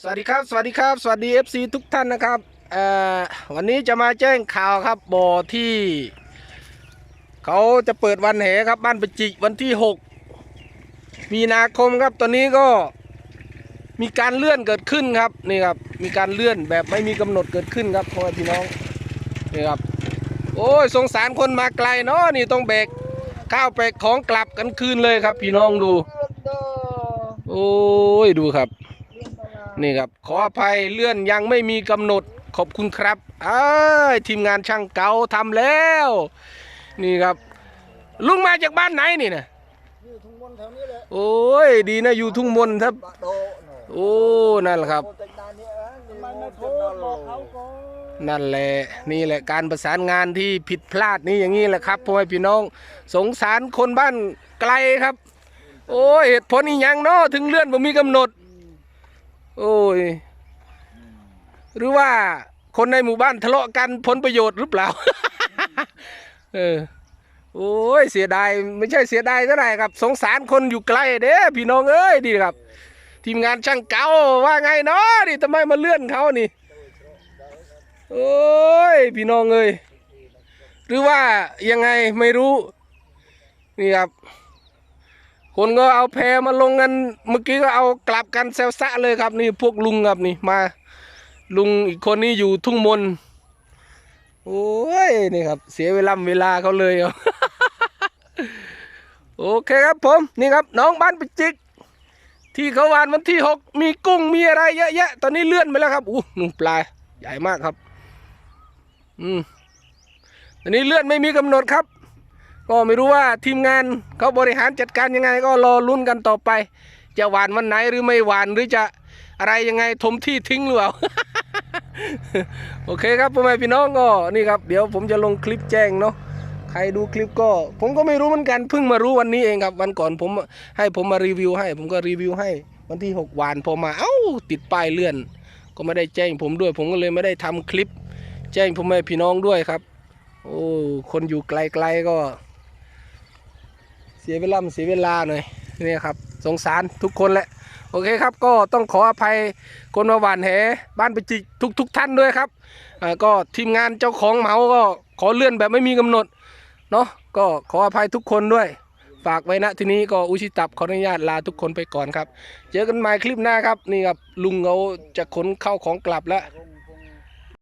สวัสดีครับ สวัสดีครับ สวัสดี FC ทุกท่านนะครับเอ่อวันนี้จะมาแจ้งข่าวครับบ่อที่ เขาจะเปิดวันแหครับบ้านประจิกวันที่ 6 มีนาคมครับตอนนี้ก็มีการเลื่อนเกิดขึ้นครับนี่ครับมีการเลื่อนแบบไม่มีกำหนดเกิดขึ้นครับพ่อแม่พี่น้องนี่ครับโอ้ยสงสารคนมาไกลเนาะนี่ต้องแบกข้าวแบกของกลับกันคืนเลยครับ พี่น้องดู โอ้ยดูครับ นี่ครับ ขออภัยเลื่อนยังไม่มีกำหนดขอบคุณครับเอ้ยทีมงานช่างเก่าทำแล้ว นี่ครับ ลุงมาจากบ้านไหนนี่นะอยู่ทุ่งมนต์แถวนี้แหละโอ้ยดีนะอยู่ทุ่งมนครับ บะโดหน่อยโอ้นั่นแหละครับโอ้แต่งดานนี้เอ้ยทำไมไม่โทรบอกเขาก่อนนั่นแหละนี่แหละการประสานงานที่ผิดพลาดนี่อย่างนี้แหละครับพ่อแม่พี่น้อง สงสารคนบ้านไกลครับ โอ้ยเหตุผลอีหยังเนาะถึงเลื่อนบ่มีกำหนด โอ้ย หรือว่าคนในหมู่บ้านทะเลาะกันผลประโยชน์หรือเปล่า เออ โอ้ยเสียดายไม่ใช่เสียดายเท่าไหร่ครับ สงสารคนอยู่ไกลเด้พี่น้องเอ้ยดีครับ ทีมงานช่างเก่าว่าไงเนาะนี่ทำไมมาเลื่อนเขานี่ โอ้ยพี่น้องเอ้ยหรือว่ายังไงไม่รู้ นี่ครับ คนก็เอาแพมาลงกัน เมื่อกี้ก็เอากลับกันแซวซะเลยครับนี่พวกลุงครับนี่มา ลุงอีกคนนี้อยู่ทุ่งมน โอ้ยนี่ครับ เสียเวลาเวลาเขาเลยเอโอเคครับผมนี่ครับน้องบ้านปิจิก ที่เขาวานวันที่หกมีกุ้งมีอะไรเยอะแยะตอนนี้เลื่อนไปแล้วครับอู้นุ่งปลาใหญ่มากครับ อืมตอนนี้เลื่อนไม่มีกำหนดครับ ก็ไม่รู้ว่าทีมงานเขาบริหารจัดการยังไงก็รอลุ้นกันต่อไป จะหวานวันไหนหรือไม่หวานหรือจะอะไรยังไงถมที่ทิ้งหรือเปล่าโอเคครับพ่อแม่พี่น้องก็นี่ครับ เดี๋ยวผมจะลงคลิปแจ้งเนาะใครดูคลิปก็ ผมก็ไม่รู้เหมือนกันเพิ่งมารู้วันนี้เองครับวันก่อนผมให้ผมมารีวิวให้ ผมก็รีวิวให้ วันที่6วานพอมาเอ้าติดป้ายเลื่อน ก็ไม่ได้แจ้งผมด้วย ผมก็เลยไม่ได้ทำคลิป แจ้งพ่อแม่พี่น้องด้วยครับ โอ้คนอยู่ไกลๆก็ เสียเวลาเสียเวลาหน่อยนี่ครับ สงสารทุกคนแหละ โอเคครับ ก็ต้องขออภัยคนมาหวานแหบ้านไปจิกทุกทุกท่านด้วยครับก็ทีมงานเจ้าของเหมาก็ขอเลื่อนแบบไม่มีกำหนดเนาะก็ขออภัยทุกคนด้วย ฝากไว้ณที่นี้ก็อุชิตับขออนุญาตลาทุกคนไปก่อนครับ เจอกันใหม่คลิปหน้าครับ นี่ครับลุงเขาจะขนเข้าของกลับแล้ว